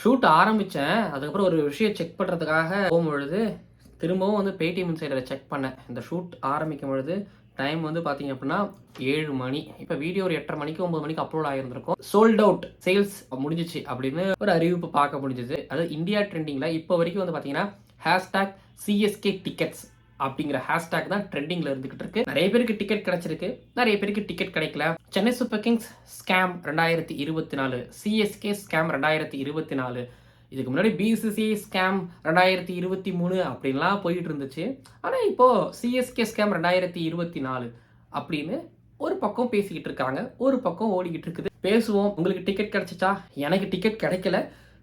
Shoot ஆரம்பித்தேன் அதுக்கப்புறம் ஒரு விஷயம் செக் பண்ணுறதுக்காக போகும்பொழுது திரும்பவும் வந்து பேடிஎம் சைடில் செக் பண்ணேன். இந்த ஷூட் ஆரம்பிக்கும் பொழுது டைம் வந்து பார்த்தீங்க அப்படின்னா ஏழு மணி. இப்போ வீடியோ ஒரு எட்டரை மணிக்கு ஒன்பது மணிக்கு அப்லோட் ஆகியிருந்திருக்கும் சோல்ட் அவுட் சேல்ஸ் முடிஞ்சிச்சு அப்படின்னு ஒரு அறிவிப்பு பார்க்க முடிஞ்சுது. அது இந்தியா ட்ரெண்டிங்கில் இப்போ வரைக்கும் வந்து பார்த்தீங்கன்னா ஹேஷ்டாக் சிஎஸ்கே டிக்கெட்ஸ் அப்படிங்கிற ஹேஷ்டாக் தான் ட்ரெண்டிங்ல இருந்துகிட்டு இருக்கு. நிறைய பேருக்கு டிக்கெட் கிடைச்சிருக்கு. நிறைய பேருக்கு டிக்கெட் கிடைக்கல. சென்னை சூப்பர் கிங்ஸ் ஸ்கேம் ரெண்டாயிரத்தி இருபத்தி நாலு சிஎஸ்கே ஸ்கேம் ரெண்டாயிரத்தி இருபத்தி நாலு. இதுக்கு முன்னாடி பிசிசிஐ ஸ்கேம் ரெண்டாயிரத்தி இருபத்தி மூணு அப்படின்லாம் போயிட்டு இருந்துச்சு. ஆனால் இப்போ சிஎஸ்கே ஸ்கேம் ரெண்டாயிரத்தி இருபத்தி நாலு அப்படின்னு ஒரு பக்கம் பேசிக்கிட்டு இருக்காங்க. ஒரு பக்கம் ஓடிக்கிட்டு இருக்குது. பேசுவோம். உங்களுக்கு டிக்கெட் கிடைச்சிச்சா? எனக்கு டிக்கெட் கிடைக்கல.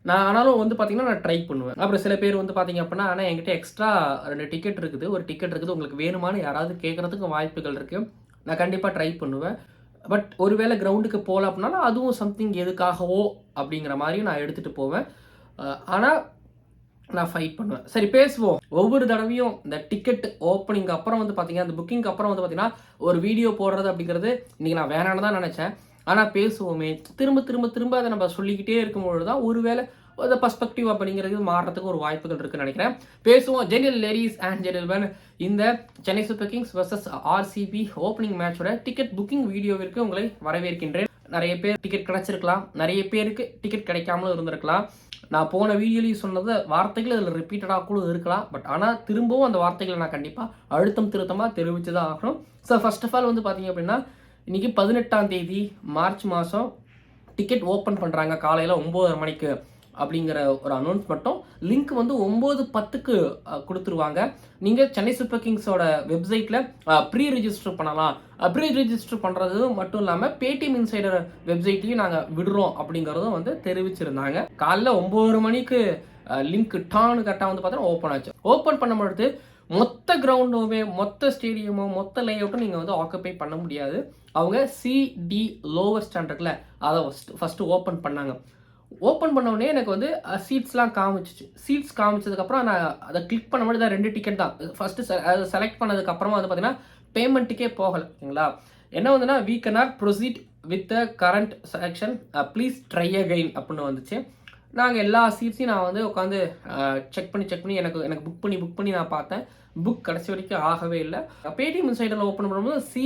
நான் ஆனாலும் வந்து பார்த்தீங்கன்னா நான் ட்ரை பண்ணுவேன். அப்புறம் சில பேர் வந்து பார்த்தீங்க அப்படின்னா ஆனால் என்கிட்ட எக்ஸ்ட்ரா ரெண்டு டிக்கெட் இருக்குது. ஒரு டிக்கெட் இருக்குது. உங்களுக்கு வேணுமான்னு யாராவது கேட்குறதுக்கு வாய்ப்புகள் இருக்குது நான் கண்டிப்பாக ட்ரை பண்ணுவேன். பட் ஒருவேளை கிரவுண்டுக்கு போகல அப்படின்னா அதுவும் சம்திங் எதுக்காகவோ அப்படிங்கிற மாதிரி நான் எடுத்துகிட்டு போவேன். ஆனால் நான் ஃபைட் பண்ணுவேன். சரி பேசுவோம். ஒவ்வொரு தடவையும் இந்த டிக்கெட் ஓப்பனிங் அப்புறம் வந்து பார்த்தீங்கன்னா அந்த புக்கிங்க்கு அப்புறம் வந்து பார்த்தீங்கன்னா ஒரு வீடியோ போடுறது அப்படிங்கிறது இன்றைக்கி நான் வேணான்னு தான் நினச்சேன். ஆனால் பேசுவோமே. திரும்ப திரும்ப திரும்ப அதை நம்ம சொல்லிக்கிட்டே இருக்கும்பொழுது தான் ஒருவேளை அந்த பர்ஸ்பெக்டிவ் அப்படிங்கிறது மாறுறதுக்கு ஒரு வாய்ப்புகள் இருக்குன்னு நினைக்கிறேன். பேசுவோம். ஜெனரல் லேடிஸ் அண்ட் ஜெனரல்மேன் இந்த Chennai super kings versus RCB opening மேட்சோட டிக்கெட் புக்கிங் வீடியோவிற்கு உங்களை வரவேற்கின்றேன். நிறைய பேர் டிக்கெட் கிடைச்சிருக்கலாம். நிறைய பேருக்கு டிக்கெட் கிடைக்காமலும் இருந்திருக்கலாம். நான் போன வீடியோலையும் சொன்னது வார்த்தைகள் இதில் ரிப்பீட்டடாக கூட இருக்கலாம். பட் ஆனால் திரும்பவும் அந்த வார்த்தைகளை நான் கண்டிப்பாக அழுத்தம் திருத்தமாக தெரிவித்து தான் ஆகணும். ஸோ ஃபர்ஸ்ட் ஆஃப் ஆல் வந்து பார்த்தீங்க அப்படின்னா இன்றைக்கி பதினெட்டாம் தேதி மார்ச் மாதம் டிக்கெட் ஓப்பன் பண்ணுறாங்க காலையில் ஒம்போதரை மணிக்கு அப்படிங்கிற ஒரு அனௌன்ஸ் மட்டும். லிங்க் வந்து ஒம்பது பத்துக்கு கொடுத்துருவாங்க. நீங்கள் சென்னை சூப்பர் கிங்ஸோட வெப்சைட்டில் ப்ரீ ரிஜிஸ்டர் பண்ணலாம். ப்ரீ ரிஜிஸ்டர் பண்ணுறது மட்டும் இல்லாமல் பேடிஎம் இன்சைடர் வெப்சைட்லையும் நாங்கள் விடுறோம் அப்படிங்கிறதும் வந்து தெரிவிச்சிருந்தாங்க. காலைல ஒம்பது மணிக்கு லிங்க் டான்னு கரெக்டாக வந்து பார்த்தோன்னா ஓப்பன் ஆச்சு. ஓப்பன் பண்ணும்பொழுது மொத்த கிரவுண்டுமே மொத்த ஸ்டேடியமும் மொத்த லேஅவுட்டும் நீங்கள் வந்து ஆக்குப்பை பண்ண முடியாது. அவங்க சிடி லோவர் ஸ்டாண்டர்டில் அதை ஃபஸ்ட்டு ஃபஸ்ட்டு ஓப்பன் பண்ணாங்க. ஓப்பன் பண்ண எனக்கு வந்து சீட்ஸ்லாம் காமிச்சிச்சு. சீட்ஸ் காமிச்சதுக்கப்புறம் நான் அதை கிளிக் பண்ண மாதிரி தான் ரெண்டு டிக்கெட் தான். ஃபஸ்ட்டு அதை செலக்ட் பண்ணதுக்கப்புறமா வந்து பார்த்தீங்கன்னா பேமெண்ட்டுக்கே போகலை ஓகேங்களா என்ன வந்துன்னா we are proceed with the current selection please try again அப்படின்னு வந்துச்சு. நாங்கள் எல்லா சீட்ஸையும் நான் வந்து உட்காந்து செக் பண்ணி செக் பண்ணி எனக்கு எனக்கு புக் பண்ணி புக் பண்ணி நான் பார்த்தேன். புக் கடைசி வரைக்கும் ஆகவே இல்லை. பேடிஎம் சைடில் ஓப்பன் பண்ணும்போது C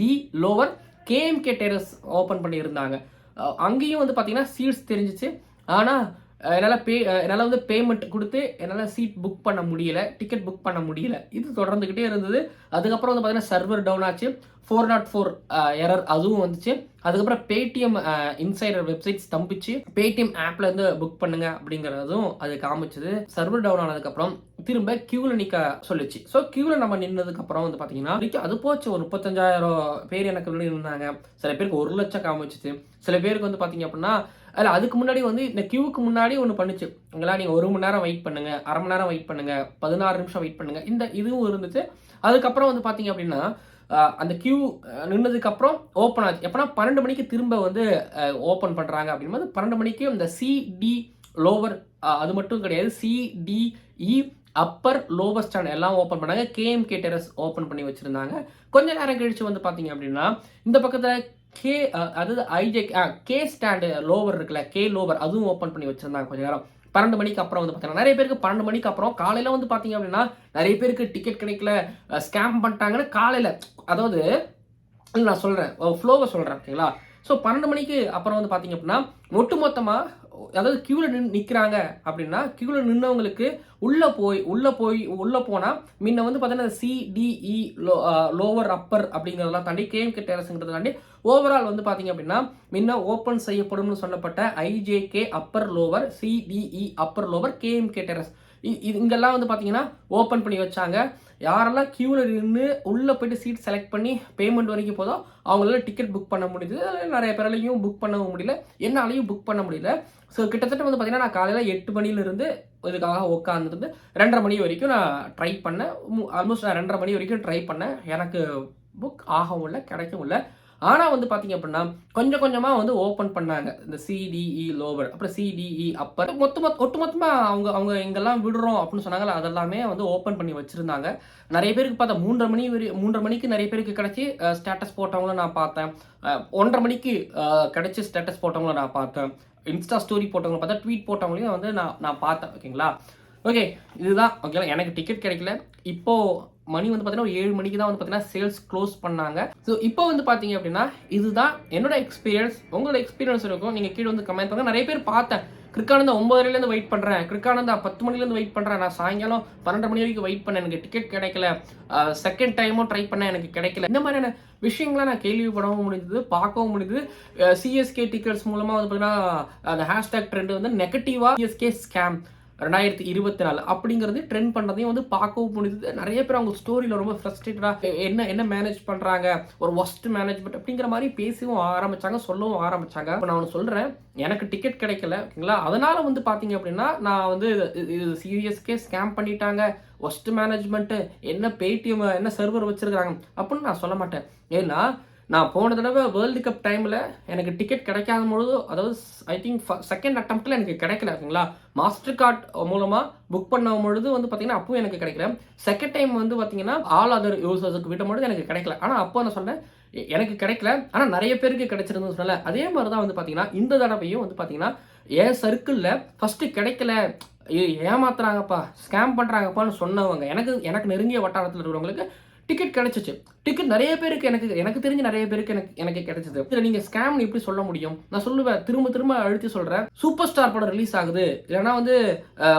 D lower KMK terrace open பண்ணியிருந்தாங்க. அங்கேயும் வந்து பார்த்தீங்கன்னா சீட்ஸ் தெரிஞ்சிச்சு. ஆனால் என்னால் பே என்னால் வந்து பேமெண்ட் கொடுத்து என்னால் சீட் புக் பண்ண முடியல டிக்கெட் புக் பண்ண முடியல. இது தொடர்ந்துக்கிட்டே இருந்தது. அதுக்கப்புறம் வந்து பார்த்தீங்கன்னா சர்வர் டவுன் ஆச்சு. ஃபோர் நாட் ஃபோர் எரர் அதுவும் வந்துச்சு. அதுக்கப்புறம் பேடிஎம் இன்சைடர் வெப்சைட் ஸ்தம்பிச்சு பேடிஎம் ஆப்ல இருந்து புக் பண்ணுங்க அப்படிங்கிறதும் அது காமிச்சது. சர்வர் டவுன் ஆனதுக்கப்புறம் திரும்ப கியூல நிற்க சொல்லுச்சு. ஸோ கியூல நம்ம நின்னதுக்கு அப்புறம் வந்து பார்த்தீங்கன்னா வரைக்கும் அது போச்சு. ஒரு முப்பத்தஞ்சாயிரம் பேர் எனக்கு முன்னாடி இருந்தாங்க. சில பேருக்கு ஒரு லட்சம் காமிச்சிச்சு. சில பேருக்கு வந்து பார்த்தீங்க அப்படின்னா அதில் அதுக்கு முன்னாடி வந்து இந்த கியூவுக்கு முன்னாடி ஒன்று பண்ணுச்சு. இங்கெல்லாம் நீங்கள் ஒரு மணி நேரம் வெயிட் பண்ணுங்க அரை மணி நேரம் வெயிட் பண்ணுங்க பதினாறு நிமிஷம் வெயிட் பண்ணுங்க. இந்த இதுவும் இருந்துச்சு. அதுக்கப்புறம் வந்து பார்த்தீங்க அப்படின்னா அந்த கியூ நின்னதுக்கப்புறம் ஓப்பன் ஆச்சு. எப்போனா பன்னெண்டு மணிக்கு திரும்ப வந்து ஓப்பன் பண்ணுறாங்க அப்படின்போது பன்னெண்டு மணிக்கு இந்த சிடி லோவர் அது மட்டும் கிடையாது. சிடிஇ அப்பர் லோவர் ஸ்டாண்ட் எல்லாம் ஓப்பன் பண்ணாங்க. கேஎம்கே டெரஸ் ஓப்பன் பண்ணி வச்சுருந்தாங்க. கொஞ்ச நேரம் கழிச்சு வந்து பார்த்தீங்க அப்படின்னா இந்த பக்கத்தில் கே அதாவது I J K stand lower இருக்குல்ல கே லோவர் அதுவும் ஓப்பன் பண்ணி வச்சுருந்தாங்க கொஞ்ச நேரம். பன்னெண்டு மணிக்கு அப்புறம் வந்து பார்த்தீங்கன்னா நிறைய பேருக்கு பன்னெண்டு மணிக்கு அப்புறம் காலையில் வந்து பார்த்தீங்க அப்படின்னா நிறைய பேருக்கு டிக்கெட் கிடைக்கல ஸ்கேம் பண்ணிட்டாங்கன்னு காலையில் அதாவது நான் சொல்கிறேன் ஃப்ளோவை சொல்கிறேன் ஓகேங்களா ஸோ பன்னெண்டு மணிக்கு அப்புறம் வந்து பார்த்தீங்க அப்படின்னா ஒட்டு மொத்தமாக அதாவது க்யூவில் நின் நிற்கிறாங்க அப்படின்னா க்யூவில் நின்னவங்களுக்கு உள்ளே போய் உள்ளே போய் உள்ளே போனால் முன்ன வந்து பார்த்தீங்கன்னா சிடிஇ லோ லோவர் அப்பர் அப்படிங்கிறதெல்லாம் தாண்டி கேஎம்கே டெரஸ்ங்கிறத தாண்டி ஓவரால் வந்து பார்த்தீங்க அப்படின்னா முன்ன ஓப்பன் செய்யப்படும்னு சொல்லப்பட்ட IJK upper lower CDE upper lower KMK terrace இது இங்கெல்லாம் வந்து பார்த்தீங்கன்னா ஓப்பன் பண்ணி வச்சாங்க. யாரெல்லாம் க்யூவில் நின்று உள்ளே போயிட்டு சீட் செலக்ட் பண்ணி பேமெண்ட் வரைக்கும் போதோ அவங்களால டிக்கெட் புக் பண்ண முடியுது அதில் நிறைய பேராலையும் புக் பண்ணவும் முடியல. என்னாலையும் புக் பண்ண முடியல. ஸோ கிட்டத்தட்ட வந்து பார்த்தீங்கன்னா நான் காலையில் எட்டு மணிலேருந்து இதுக்காக உட்காந்துருந்து ரெண்டரை மணி வரைக்கும் நான் ட்ரை பண்ணேன். ஆல்மோஸ்ட் நான் ரெண்டரை மணி வரைக்கும் ட்ரை பண்ணேன். எனக்கு புக் ஆகவும் இல்லை கிடைக்கவும் இல்லை. ஆனால் வந்து பார்த்தீங்க அப்படின்னா கொஞ்சம் கொஞ்சமாக வந்து ஓப்பன் பண்ணாங்க. இந்த சிடிஇ லோவர் அப்புறம் சிடிஇ அப்பர் மொத்த மொத்த ஒட்டு மொத்தமாக அவங்க அவங்க எங்கெல்லாம் விடுறோம் அப்படின்னு சொன்னாங்களே அதெல்லாமே வந்து ஓப்பன் பண்ணி வச்சுருந்தாங்க. நிறைய பேருக்கு பார்த்தா மூன்றரை மணி வரை மூன்றரை மணிக்கு நிறைய பேருக்கு கிடச்சி ஸ்டேட்டஸ் போட்டவங்களும் நான் பார்த்தேன். ஒன்றரை மணிக்கு கிடச்சி ஸ்டேட்டஸ் போட்டவங்களும் நான் பார்த்தேன். இன்ஸ்டா ஸ்டோரி போட்டவங்களை பார்த்தா ட்வீட் போட்டவங்களையும் வந்து நான் நான் பார்த்தேன் ஓகேங்களா ஓகே இதுதான் ஓகேங்களா எனக்கு டிக்கெட் கிடைக்கல. இப்போ மணி வந்து பார்த்தீங்கன்னா ஒரு ஏழு மணிக்கு தான் வந்து பார்த்தீங்கன்னா சேல்ஸ் க்ளோஸ் பண்ணாங்க. ஸோ இப்போ வந்து பார்த்தீங்க அப்படின்னா இதுதான் என்னோட எக்ஸ்பீரியன்ஸ் உங்களோட எக்ஸ்பீரியன்ஸ் இருக்கும். நீங்கள் கீழே வந்து கமெண்ட் பண்ணுங்க. நிறைய பேர் பார்த்தேன். கிருக்கானந்தா ஒம்பதுலேருந்து வெயிட் பண்ணுறேன் கிருக்கானந்தா பத்து மணிலேருந்து வெயிட் பண்ணுறேன் நான் சாயங்காலம் பன்னெண்டு மணி வரைக்கும் வெயிட் பண்ணேன். எனக்கு டிக்கெட் கிடைக்கல. செகண்ட் டைமும் ட்ரை பண்ணேன். எனக்கு கிடைக்கல. இந்த மாதிரியான விஷயங்களை நான் கேள்விப்படவும் முடிஞ்சது பார்க்கவும் முடிஞ்சது சிஎஸ்கே டிக்கெட்ஸ் மூலமாக வந்து பார்த்தீங்கன்னா அந்த ஹேஷ்டாக் ட்ரெண்ட் வந்து நெகட்டிவாக சிஎஸ்கே ஸ்கேம் ரெண்டாயிரத்தி இருபத்தி நாலு அப்படிங்கிறது ட்ரெண்ட் பண்ணுறதையும் வந்து பார்க்கவும் முடியுது நிறைய பேர் அவங்க ஸ்டோரியில் ரொம்ப ஃப்ரஸ்ட்ரேட்டடாக என்ன என்ன மேனேஜ் பண்ணுறாங்க ஒரு ஒஸ்ட் மேனேஜ்மெண்ட் அப்படிங்கிற மாதிரி பேசவும் ஆரம்பிச்சாங்க சொல்லவும் ஆரம்பித்தாங்க இப்போ நான் ஒன்று சொல்கிறேன் எனக்கு டிக்கெட் கிடைக்கல ஓகேங்களா? அதனால் வந்து பார்த்தீங்க அப்படின்னா நான் வந்து இது- சீரியஸ்க்கே ஸ்கேம் பண்ணிட்டாங்க. ஒஸ்ட் மேனேஜ்மெண்ட்டு என்ன பேடிஎம் என்ன சர்வர் வச்சுருக்காங்க அப்படின்னு நான் சொல்ல மாட்டேன். ஏன்னா நான் போன தடவை வேர்ல்டு கப் டைமில் எனக்கு டிக்கெட் கிடைக்காத பொழுது அதாவது ஐ திங்க் செகண்ட் அட்டம்ப்டில் எனக்கு கிடைக்கல ஓகேங்களா மாஸ்டர் கார்ட் மூலமாக புக் பண்ண பொழுது வந்து பார்த்தீங்கன்னா அப்பவும் எனக்கு கிடைக்கல. செகண்ட் டைம் வந்து பார்த்தீங்கன்னா ஆல் அதர் யூசர்ஸுக்கு விட்ட பொழுது எனக்கு கிடைக்கல. ஆனால் அப்போ நான் சொன்னேன் எனக்கு கிடைக்கல. ஆனால் நிறைய பேருக்கு கிடைச்சிருந்தது சொல்லலை அதே மாதிரி தான் வந்து பார்த்தீங்கன்னா இந்த தடவையும் வந்து பார்த்தீங்கன்னா என் சர்க்கிளில் ஃபஸ்ட்டு கிடைக்கல. ஏ- ஏமாத்துறாங்கப்பா ஸ்கேம் பண்ணுறாங்கப்பான்னு சொன்னவங்க எனக்கு எனக்கு நெருங்கிய வட்டாரத்தில் இருக்கிறவங்களுக்கு டிக்கெட் கிடைச்சிச்சு. டிக்கெட் நிறைய பேருக்கு எனக்கு எனக்கு தெரிஞ்சு நிறைய பேருக்கு எனக்கு எனக்கு கிடைச்சது. இதில் நீங்கள் ஸ்கேம் எப்படி சொல்ல முடியும்? நான் சொல்லுவேன் திரும்ப திரும்ப அழுத்தி சொல்கிறேன் சூப்பர் ஸ்டார் படம் ரிலீஸ் ஆகுது. இல்லைன்னா வந்து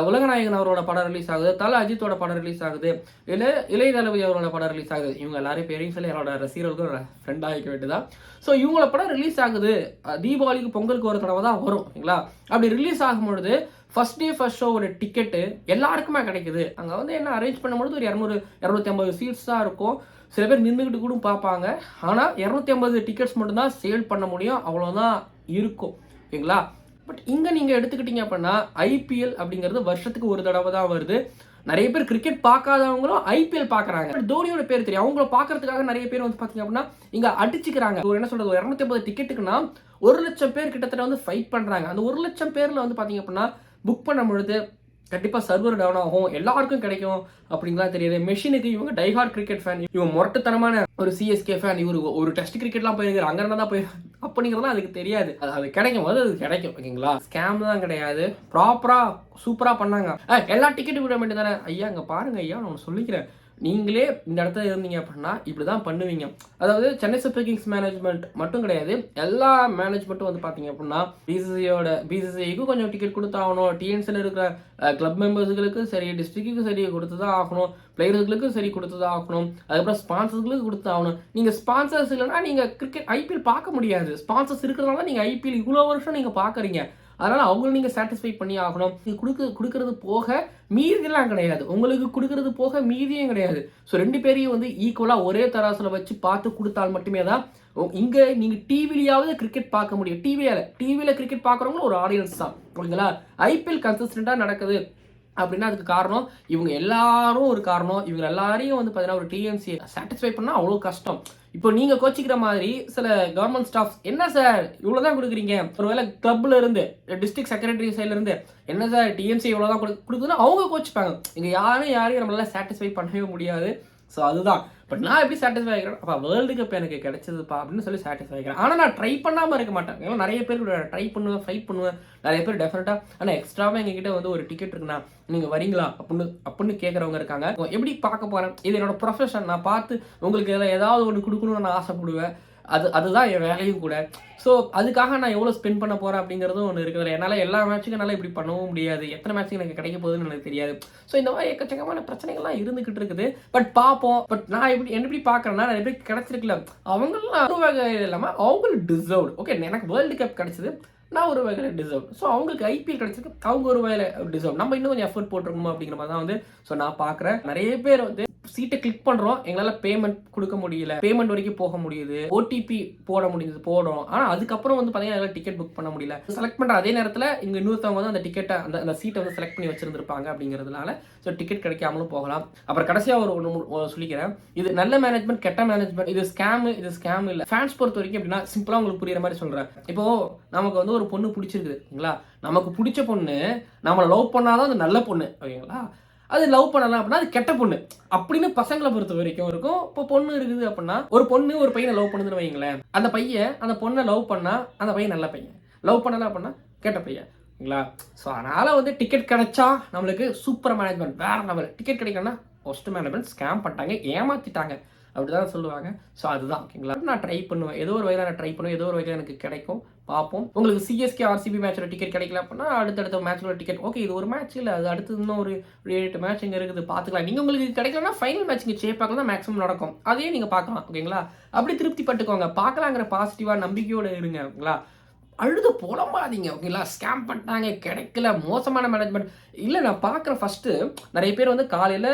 உலகநாயகன் அவரோட படம் ரிலீஸ் ஆகுது. தல அஜித்தோட படம் ரிலீஸ் ஆகுது. இல்லை இளைய தளபதி அவரோட படம் ரிலீஸ் ஆகுது. இவங்க எல்லாரையும் பேரையும் சொல்லி என்னோட ரசிகர்களுக்கும் ஃப்ரெண்ட் ஆகிக்க வேண்டியதான் ஸோ இவங்களோட படம் ரிலீஸ் ஆகுது. தீபாவளிக்கு பொங்கலுக்கு ஒரு தடவை தான் வரும் ஓகேங்களா அப்படி ரிலீஸ் ஆகும்பொழுது ஃபர்ஸ்ட் டே ஃபர்ஸ்ட் ஷோவோட டிக்கெட்டு எல்லாருக்குமே கிடைக்குது. அங்கே வந்து என்ன அரேஞ்ச் பண்ணும்பொழுது ஒரு இரநூறு இரநூத்தி ஐம்பது சீட்ஸ் தான் இருக்கும். சில பேர் நின்றுக்கிட்டு கூட பார்ப்பாங்க. ஆனால் இரநூத்தி ஐம்பது டிக்கெட்ஸ் மட்டும்தான் சேல் பண்ண முடியும். அவ்வளோதான் இருக்கும். ஓகேங்களா? பட் இங்கே நீங்கள் எடுத்துக்கிட்டீங்க அப்படின்னா ஐபிஎல் அப்படிங்கிறது வருஷத்துக்கு ஒரு தடவை தான் வருது. நிறைய பேர் கிரிக்கெட் பார்க்காதவங்களும் ஐபிஎல் பார்க்குறாங்க. தோனியோட பேர் தெரியும். அவங்கள பார்க்கறதுக்காக நிறைய பேர் வந்து பார்த்தீங்க அப்படின்னா இங்கே அடிச்சுக்கிறாங்க. ஒரு என்ன சொல்கிறது ஒரு இரநூத்தி ஐம்பது டிக்கெட்டுக்குன்னா ஒரு லட்சம் பேர் கிட்டத்தட்ட வந்து ஃபைட் பண்ணுறாங்க அந்த ஒரு லட்சம் பேரில் வந்து பார்த்தீங்க அப்படின்னா புக் பண்ணும் பொழுது கண்டிப்பாக சர்வர் டவுன் ஆகும் எல்லாருக்கும் கிடைக்கும் அப்படிங்கலாம் தெரியாது. மெஷினுக்கு இவங்க டைஹார்ட் கிரிக்கெட் ஃபேன் இவங்க மொரட்டுத்தனமான ஒரு சிஎஸ்கே ஃபேன் இவரு ஒரு டெஸ்ட் கிரிக்கெட்லாம் போயிருக்காரு அங்கே இருந்தால் தான் போய் அப்படிங்கிறதுலாம் அதுக்கு தெரியாது. அது அது கிடைக்கும். போது அது கிடைக்கும் ஓகேங்களா ஸ்கேம் தான் கிடையாது. ப்ராப்பராக சூப்பராக பண்ணாங்க. எல்லா டிக்கெட்டும் விட வேண்டியதானே ஐயா அங்கே பாருங்க ஐயா நான் ஒன்று சொல்லிக்கிறேன். நீங்களே இந்த இடத்துல இருந்தீங்க அப்படின்னா இப்படி தான் பண்ணுவீங்க. அதாவது சென்னை சூப்பர் கிங்ஸ் மேனேஜ்மெண்ட் மட்டும் கிடையாது எல்லா மேனேஜ்மெண்ட்டும் வந்து பார்த்தீங்க அப்படின்னா பிசிசியோட பிசிசிஐக்கு கொஞ்சம் டிக்கெட் கொடுத்தாகணும் டிஎன்சியில் இருக்கிற கிளப் மெம்பர்ஸுகளுக்கு சரி டிஸ்ட்ரிக்டுக்கு சரி கொடுத்து தான் ஆகணும் பிளேயர்களுக்கும் சரி கொடுத்து தான் ஆகணும் அதுக்கப்புறம் ஸ்பான்சர்ஸ்களுக்கு கொடுத்து ஆகணும். நீங்கள் ஸ்பான்சர்ஸ் இல்லைன்னா நீங்கள் கிரிக்கெட் ஐபிஎல் பார்க்க முடியாது. ஸ்பான்சர்ஸ் இருக்கிறதுனால நீங்கள் ஐபிஎல் இவ்வளோ வருஷம் நீங்கள் பார்க்குறீங்க. அதனால் அவங்களும் நீங்கள் சாட்டிஸ்ஃபை பண்ணி ஆகணும். நீங்கள் கொடுக்க கொடுக்கறது போக மீதியெல்லாம் கிடையாது. உங்களுக்கு கொடுக்கறது போக மீதியும் கிடையாது. ஸோ ரெண்டு பேரையும் வந்து ஈக்குவலாக ஒரே தராசில் வச்சு பார்த்து கொடுத்தால் மட்டுமே தான் இங்கே நீங்கள் டிவிலையாவது கிரிக்கெட் பார்க்க முடியும். டிவியால் டிவியில் கிரிக்கெட் பார்க்குறவங்களும் ஒரு ஆடியன்ஸ் தான். ஓகேங்களா ஐபிஎல் கன்சிஸ்டண்ட்டாக நடக்குது. அப்படின்னா அதுக்கு காரணம் இவங்க எல்லாரும் ஒரு காரணம். இவங்க எல்லாரையும் வந்து பார்த்தீங்கன்னா ஒரு டிஎன்சி சாட்டிஸ்ஃபை பண்ணால் அவ்வளோ கஷ்டம். இப்போ நீங்கள் கோச்சிக்கிற மாதிரி சில கவர்மெண்ட் ஸ்டாஃப்ஸ் என்ன சார் இவ்வளோ தான் கொடுக்குறீங்க? ஒருவேளை கிளப்ல இருந்து டிஸ்ட்ரிக்ட் செக்ரட்டரி சைட்ல இருந்து என்ன சார் டிஎம்சி இவ்வளோ தான் கொடு கொடுக்குதுன்னா அவங்க கோச்சிப்பாங்க. இங்கே யாரும் யாரையும் நம்மளால சாட்டிஸ்ஃபை பண்ணவே முடியாது. ஸோ அதுதான். பட் நான் எப்படி சாட்டிஸ்ஃபை ஆகிறேன் அப்போ வேர்ல்டு கப் எனக்கு கிடைச்சதுப்பா அப்படின்னு சொல்லி சாட்டிஸ்ஃபை ஆகிறேன். ஆனால் நான் ட்ரை பண்ணாமல் இருக்க மாட்டேன். ஏன்னா நிறைய பேர் ட்ரை பண்ணுவேன் ஃபைட் பண்ணுவேன். நிறைய பேர் டெஃபினட்டாக ஆனால் எக்ஸ்ட்ராவாக எங்ககிட்ட வந்து ஒரு டிக்கெட் இருக்குண்ணா நீங்கள் வரீங்களா அப்படின்னு அப்படின்னு கேட்குறவங்க இருக்காங்க. எப்படி பார்க்க போகிறேன் இது என்னோட ப்ரொஃபஷன் நான் பார்த்து உங்களுக்கு இதில் ஏதாவது ஒன்று கொடுக்கணும்னு நான் ஆசைப்படுவேன். அது அதுதான் என் வேலையும் கூட. ஸோ அதுக்காக நான் எவ்வளோ ஸ்பெண்ட் பண்ண போகிறேன் அப்படிங்கிறதும் ஒன்று இருக்குது. என்னால் எல்லா மேட்ச்சுக்கும் என்னால் இப்படி பண்ணவும் முடியாது. எத்தனை மேட்ச்சுக்கு எனக்கு கிடைக்க போகுதுன்னு எனக்கு தெரியாது. ஸோ இந்த மாதிரி எக்கச்சக்கமான பிரச்சனைகள்லாம் இருந்துகிட்டு இருக்குது. பட் பார்ப்போம் பட் நான் எப்படி என்ன எப்படி பார்க்குறேன்னா நிறைய பேர் கிடைச்சிருக்கல. அவங்களாம் ஒரு வகை இல்லாமல் அவங்களுக்கு டிசர்வ் ஓகே எனக்கு வேர்ல்டு கப் கிடைச்சது. நான் ஒரு வகையில் டிசர்வ் ஸோ அவங்களுக்கு ஐபிஎல் கிடைச்சிருக்கு அவங்க ஒரு வகையில் டிசர்வ் நம்ம இன்னும் கொஞ்சம் எஃபர்ட் போட்டிருக்கணுமா அப்படிங்கிற மாதிரி தான் வந்து ஸோ நான் பார்க்குறேன் நிறைய பேர் வந்து சீட்டை கிளிக் பண்ணுறோம் எங்களால் பேமெண்ட் கொடுக்க முடியல. பேமெண்ட் வரைக்கும் போக முடியுது. ஓடிபி போட முடியுது போடுறோம். ஆனால் அதுக்கப்புறம் வந்து பார்த்தீங்கன்னா எங்களால் டிக்கெட் புக் பண்ண முடியல. செலக்ட் பண்ணுற அதே நேரத்தில் இங்கே இன்னொருத்தவங்க வந்து அந்த டிக்கெட்டை அந்த அந்த சீட்டை வந்து செலக்ட் பண்ணி வச்சிருந்திருப்பாங்க அப்படிங்கிறதுனால ஸோ டிக்கெட் கிடைக்காமலும் போகலாம். அப்புறம் கடைசியாக ஒரு ஒன்று சொல்லிக்கிறேன். இது நல்ல மேனேஜ்மெண்ட் கெட்ட மேனேஜ்மெண்ட் இது ஸ்கேம் இது ஸ்கேம் இல்லை. ஃபேன்ஸ் பொறுத்த வரைக்கும் எப்படின்னா சிம்பிளாக உங்களுக்கு புரியுற மாதிரி சொல்கிறேன் இப்போ நமக்கு வந்து ஒரு பொண்ணு பிடிச்சிருக்குதுங்களா நமக்கு பிடிச்ச பொண்ணு நம்மளை லவ் பண்ணாதான் அது நல்ல பொண்ணு ஓகேங்களா? அது லவ் பண்ணலாம் அப்படின்னா அது கெட்ட பொண்ணு. அப்படின்னு பசங்களை பொறுத்த வரைக்கும் இருக்கும். இப்போ பொண்ணு இருக்குது அப்படின்னா ஒரு பொண்ணு ஒரு பையனை லவ் பண்ணுதுன்னு வைங்களேன் அந்த பையன் அந்த பொண்ணை லவ் பண்ணால் அந்த பையன் நல்ல பையன். லவ் பண்ணலாம் அப்படின்னா கெட்ட பையன். ஓகேங்களா ஸோ அதனால் வந்து டிக்கெட் கிடைச்சா நம்மளுக்கு சூப்பர் மேனேஜ்மெண்ட் வேற லெவல் டிக்கெட் கிடைக்கலன்னா ஃபஸ்ட்டு மேனேஜ்மெண்ட் ஸ்கேம் பண்ணிட்டாங்க ஏமாத்திட்டாங்க. அப்படிதான் சொல்லுவாங்க. ஸோ அதுதான். ஓகேங்களா? நான் ட்ரை பண்ணுவேன். ஏதோ ஒரு வகையில் நான் ட்ரை பண்ணுவேன். ஏதோ ஒரு வகையில் எனக்கு கிடைக்கும். பார்ப்போம். உங்களுக்கு சிஎஸ்கே ஆர்சிபி மேட்சோட டிக்கெட் கிடைக்கல அப்படின்னா அடுத்தடுத்த மேட்சோட டிக்கெட் ஓகே இது ஒரு மேட்ச் இல்லை அது அடுத்து இன்னும் ஒரு எட்டு மேட்ச் இங்கே இருக்குது பார்த்துக்கலாம். நீங்கள் உங்களுக்கு இது கிடைக்கலன்னா ஃபைனல் மேட்ச் இங்கே சேப்பாக்கில் தான் மேக்ஸிமம் நடக்கும். அதையே நீங்கள் பார்க்கலாம் ஓகேங்களா? அப்படி திருப்தி பட்டுக்கோங்க பார்க்கலாங்கிற பாசிட்டிவாக நம்பிக்கையோடு இருங்க ஓகேங்களா? அழுது புலம்பாதீங்க ஓகேங்களா? ஸ்கேம் பண்ணிட்டாங்க கிடைக்கல மோசமான மேனேஜ்மெண்ட் இல்லை நான் பார்க்குற ஃபஸ்ட்டு நிறைய பேர் வந்து காலையில்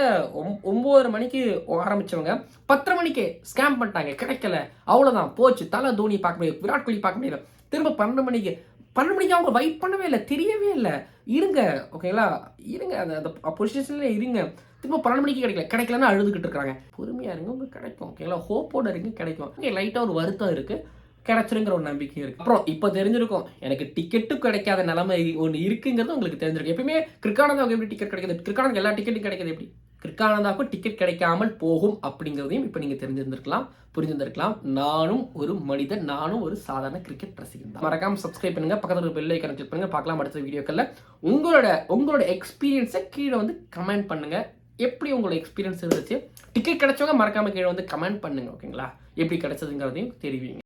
ஒம் மணிக்கு ஆரம்பித்தவங்க பத்தரை மணிக்கு ஸ்கேம் பண்ணிட்டாங்க கிடைக்கல. அவ்வளோதான் போச்சு. தலை தோனி பார்க்க முடியாது விராட் கோலி பார்க்க முடியாது திரும்ப பன்னெண்டு மணிக்கு. பன்னெண்டு மணிக்கு அவங்க வெயிட் பண்ணவே இல்லை தெரியவே இல்லை. இருங்க ஓகேங்களா இருங்க அந்த அந்த பொசிஷன்ல இருங்க. திரும்ப பன்னெண்டு மணிக்கு கிடைக்கல. கிடைக்கலன்னா அழுதுகிட்டு இருக்காங்க. பொறுமையாக இருங்க உங்களுக்கு கிடைக்கும் ஓகேங்களா ஹோப்போட இருங்க கிடைக்கும். ஓகே லைட்டாக ஒரு வருத்தம் இருக்குது கிடைச்சிருங்கிற ஒரு நம்பிக்கை இருக்கு. அப்புறம் இப்போ தெரிஞ்சிருக்கும் எனக்கு டிக்கெட்டும் கிடைக்காத நிலைமை ஒன்று இருக்குங்கிறது உங்களுக்கு தெரிஞ்சிருக்கும். எப்பயுமே கிருக்கானந்தாவுக்கு எப்படி டிக்கெட் கிடைக்குது? கிருக்கானந்தா எல்லா டிக்கெட்டும் கிடைக்குது எப்படி? கிருக்கானந்தாவுக்கும் டிக்கெட் கிடைக்காமல் போகும் அப்படிங்கிறதையும் இப்போ நீங்கள் தெரிஞ்சிருந்திருக்கலாம் புரிஞ்சிருந்திருக்கலாம். நானும் ஒரு மனிதன் நானும் ஒரு சாதாரண கிரிக்கெட் ரசிகன் தான். மறக்காம சப்ஸ்கிரைப் பண்ணுங்க பக்கத்தில் ஒரு பெல் ஐக்கன் கிளிக் பண்ணுங்க பார்க்கலாம் அடுத்த வீடியோக்களில். உங்களோட உங்களோட எக்ஸ்பீரியன்ஸை கீழே வந்து கமெண்ட் பண்ணுங்க. எப்படி உங்களோட எக்ஸ்பீரியன்ஸ் இருந்துச்சு? டிக்கெட் கிடைச்சவங்க மறக்காம கீழே வந்து கமெண்ட் பண்ணுங்க ஓகேங்களா எப்படி கிடைச்சதுங்கிறதையும் தெரிவிங்க.